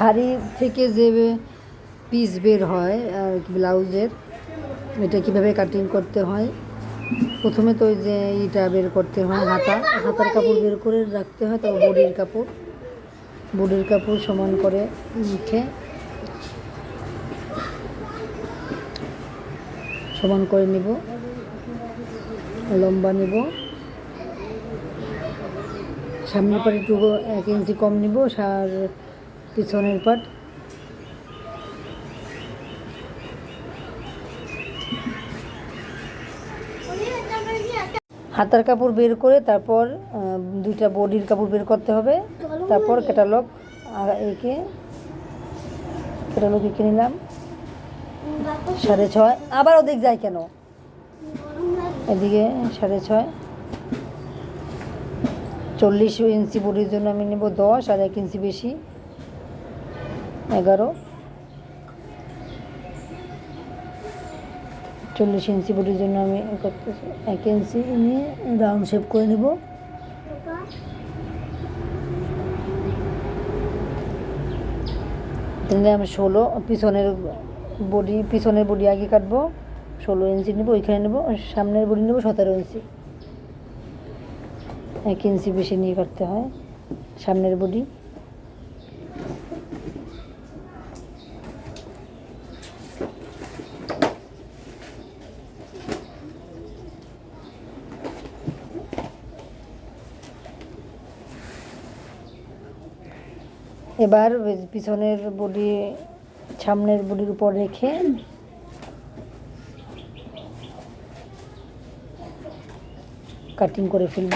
শাড়ি থেকে যে পিস বের হয় আর ব্লাউজের, এটা কীভাবে কাটিং করতে হয়? প্রথমে তো ওই যে ইটা বের করতে হয়, হাতা, হাতার কাপড় বের করে রাখতে হয়, তারপর বডির কাপড়। বডির কাপড় সমান করে মুখে। সমান করে নিব। লম্বা নিব। সামনের পাট টুকু এক ইঞ্চি কম নিব, আর পিছনের পাট। হাতার কাপড় বের করে তারপর দুইটা বডির কাপড় বের করতে হবে। তারপর ক্যাটালগ। একে ক্যাটালগ এঁকে নিলাম। সাড়ে ছয়। আবার ওদিক যায় কেন? এদিকে সাড়ে ছয়। চল্লিশ ইঞ্চি বডির জন্য আমি নেব দশ আর এক ইঞ্চি বেশি। এগারো। চল্লিশ ইঞ্চি বডির জন্য আমি এক ইঞ্চি নিয়ে রাউন্ড শেপ করে নেব। আমি ষোলো পিছনের বডি পিছনের বডি আগে কাটবো। ষোলো ইঞ্চি নেব, ওইখানে নেব সামনের বডি নেব সতেরো ইঞ্চি। এক ইঞ্চি বেশি নিয়ে কাটতে হয়, সামনের বডি। এবার পিছনের বডি, সামনের বডির উপর রেখে কাটিং করে ফেলব।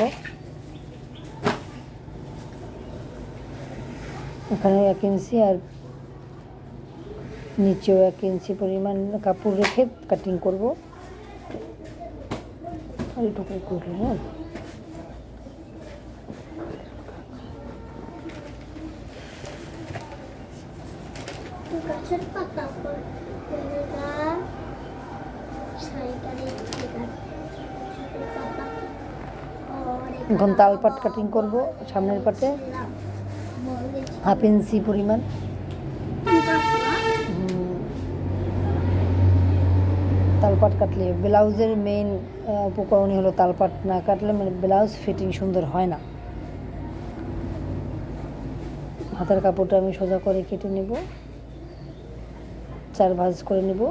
এখানে এক ইঞ্চি আর নিচেও এক ইঞ্চি পরিমাণ কাপড় রেখে কাটিং করব। আর এটুকু করলে হ্যাঁ। গাছের পাতা এখন তাল পাট কাটিং করব, সামনের পাটে। হাফ ইঞ্চি পরিমাণ। তালপাট কাটলে ব্লাউজের মেইন উপকরণই হলো তালপাট। না কাটলে মানে ব্লাউজ ফিটিং সুন্দর হয় না। হাতার কাপড়টা আমি সোজা করে কেটে নেব। চার ভাজ করে নেব।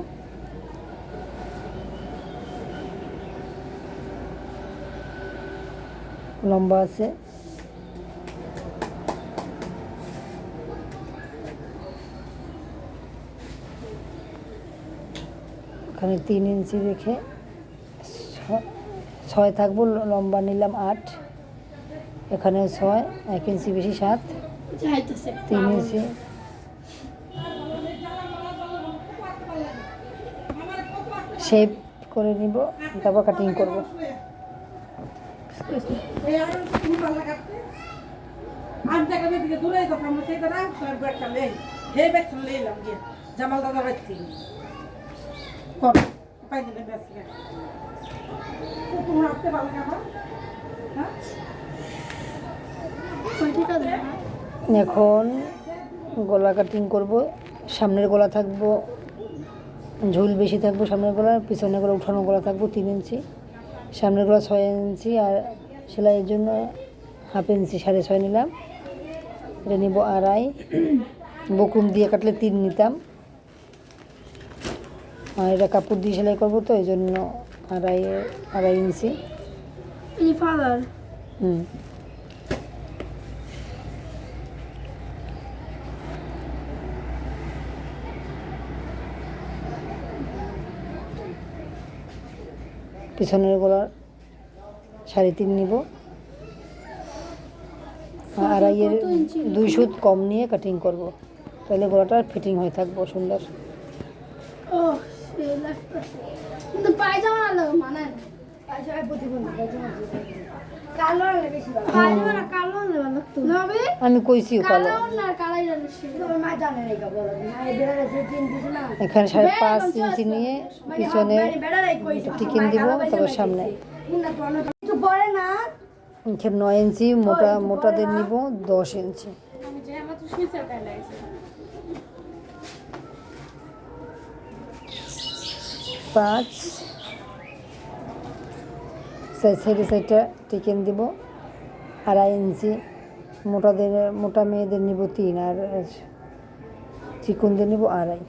লম্বা আছে। এখানে তিন ইঞ্চি রেখে ছয় থাকব লম্বা নিলাম আট। এখানে ছয় এক ইঞ্চি বেশি সাত। তিন ইঞ্চি। শেপ করে নিব তারপর কাটিং করব। জামাল দাদা থেকে। পাই দিলে তোমার আসতে হ্যাঁ? এখন গলা কাটিং করব সামনের গলা থাকব। ঝুল বেশি থাকব সামনের গলা পিছনের গলা উঠানো গলা থাকব তিন ইঞ্চি। সামনের গলা ছয় ইঞ্চি আর সেলাইয়ের জন্য হাফ ইঞ্চি সাড়ে ছয় নিলাম। এটা নিব আড়াই। বকুম দিয়ে কাটলে তিন নিতাম। আর এটা কাপড় দিয়ে সেলাই করব তো এই জন্য আড়াই আড়াই ইঞ্চি। হুম। পিছনের গলার সাড়ে তিন নিব। আড়াইয়ের দুই সুত কম নিয়ে কাটিং করব। তাহলে গলাটা ফিটিং হয়ে থাকব সুন্দর ও কিন্তু পায়জামা মানে আমি কইছি কালো এখানে সাড়ে পাঁচ ইঞ্চি নিয়ে পিছনে টিকিন দিব তারপর সামনে। এখানে আচ্ছা, নয় ইঞ্চি মোটা মোটাদের নিব দশ ইঞ্চি। পাঁচ সাইডে সাইডটা টিকেন দিব। আড়াই ইঞ্চি মোটাদের মোটা মেয়েদের নিব তিন আর চিকনদের নিব আড়াই।